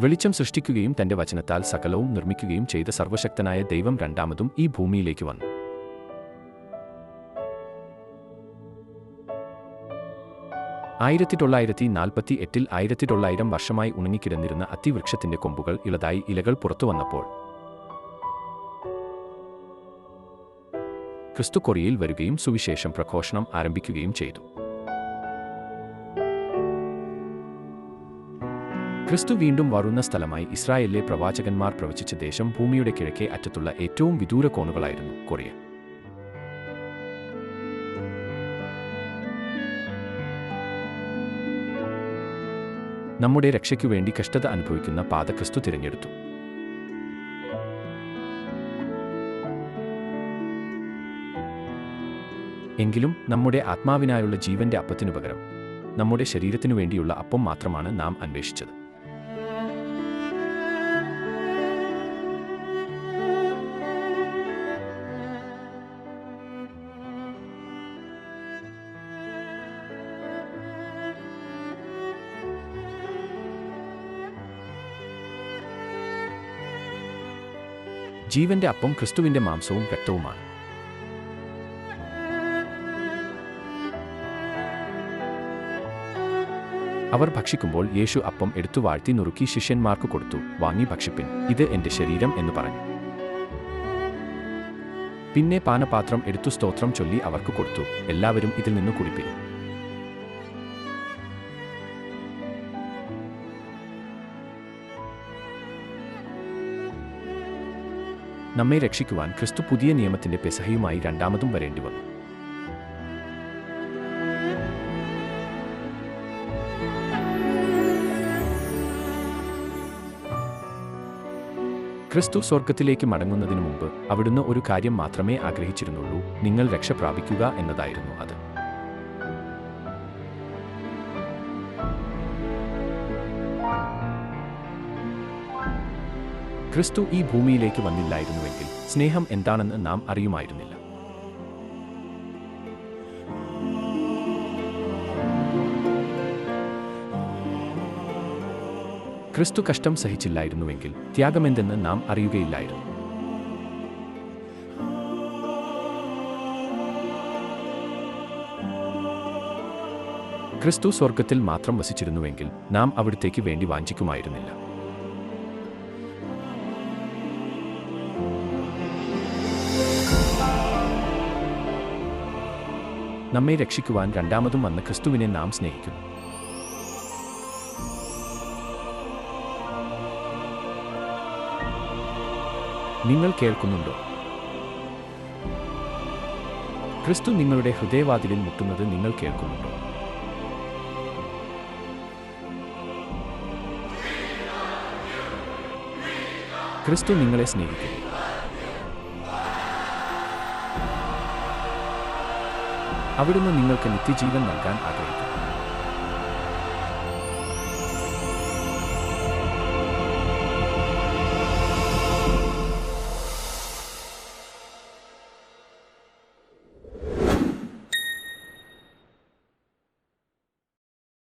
വെളിച്ചം സൃഷ്ടിക്കുകയും തന്റെ വചനത്താൽ സകലവും നിർമ്മിക്കുകയും ചെയ്ത സർവശക്തനായ ദൈവം രണ്ടാമതും ഈ ഭൂമിയിലേക്ക് വന്നു. ആയിരത്തി തൊള്ളായിരത്തി നാൽപ്പത്തി എട്ടിൽ ആയിരത്തി തൊള്ളായിരം വർഷമായി ഉണങ്ങിക്കിടന്നിരുന്ന അത്തിവൃക്ഷത്തിന്റെ കൊമ്പുകൾ ഇളതായി ഇലകൾ പുറത്തു വന്നപ്പോൾ ക്രിസ്തു കൊറിയയിൽ വരികയും സുവിശേഷം പ്രഘോഷണം ആരംഭിക്കുകയും ചെയ്തു. ക്രിസ്തു വീണ്ടും വരുന്ന സ്ഥലമായി ഇസ്രായേലിലെ പ്രവാചകന്മാർ പ്രവചിച്ച ദേശം ഭൂമിയുടെ കിഴക്കേ അറ്റത്തുള്ള ഏറ്റവും വിദൂര കോണുകളായിരുന്നു കൊറിയ. നമ്മുടെ രക്ഷയ്ക്കു വേണ്ടി കഷ്ടത അനുഭവിക്കുന്ന പാത ക്രിസ്തു തിരഞ്ഞെടുത്തു. എങ്കിലും നമ്മുടെ ആത്മാവിനായുള്ള ജീവന്റെ അപ്പത്തിനു പകരം നമ്മുടെ ശരീരത്തിനു വേണ്ടിയുള്ള അപ്പം മാത്രമാണ് നാം അന്വേഷിച്ചത്. ജീവന്റെ അപ്പം ക്രിസ്തുവിന്റെ മാംസവും രക്തവുമാണ്. അവർ ഭക്ഷിക്കുമ്പോൾ യേശു അപ്പം എടുത്തു വാഴ്ത്തി നുറുക്കി ശിഷ്യന്മാർക്ക് കൊടുത്തു വാങ്ങി ഭക്ഷിപ്പിൻ ഇത് എന്റെ ശരീരം എന്ന് പറഞ്ഞു. പിന്നെ പാനപാത്രം എടുത്തു സ്തോത്രം ചൊല്ലി അവർക്ക് കൊടുത്തു എല്ലാവരും ഇതിൽ നിന്ന് കുടിപ്പിൻ. നമ്മെ രക്ഷിക്കുവാൻ ക്രിസ്തു പുതിയ നിയമത്തിന്റെ പെസഹയുമായി രണ്ടാമതും വരേണ്ടി വന്നു. ക്രിസ്തു സ്വർഗത്തിലേക്ക് മടങ്ങുന്നതിനു മുമ്പ് അവിടുന്ന് ഒരു കാര്യം മാത്രമേ ആഗ്രഹിച്ചിരുന്നുള്ളൂ. നിങ്ങൾ രക്ഷ പ്രാപിക്കുക എന്നതായിരുന്നു അത്. ക്രിസ്തു ഈ ഭൂമിയിലേക്ക് വന്നില്ലായിരുന്നുവെങ്കിൽ സ്നേഹം എന്താണെന്ന് നാം അറിയുമായിരുന്നില്ല. ക്രിസ്തു കഷ്ടം സഹിച്ചില്ലായിരുന്നുവെങ്കിൽ ത്യാഗമെന്തെന്ന് നാം അറിയുകയില്ലായിരുന്നു. ക്രിസ്തു സ്വർഗത്തിൽ മാത്രം വസിച്ചിരുന്നുവെങ്കിൽ നാം അവിടത്തേക്ക് വേണ്ടി വാഞ്ചിക്കുമായിരുന്നില്ല. നമ്മെ രക്ഷിക്കുവാൻ രണ്ടാമതും വന്ന ക്രിസ്തുവിനെ നാം സ്നേഹിക്കുന്നു. നിങ്ങൾ കേൾക്കുന്നുണ്ടോ? ക്രിസ്തു നിങ്ങളുടെ ഹൃദയവാതിലിൽ മുട്ടുന്നത് നിങ്ങൾ കേൾക്കുന്നുണ്ടോ? ക്രിസ്തു നിങ്ങളെ സ്നേഹിക്കുന്നു. അവിടുന്ന് നിങ്ങൾക്ക് നിത്യജീവൻ നൽകാൻ ആഗ്രഹിക്കുന്നു.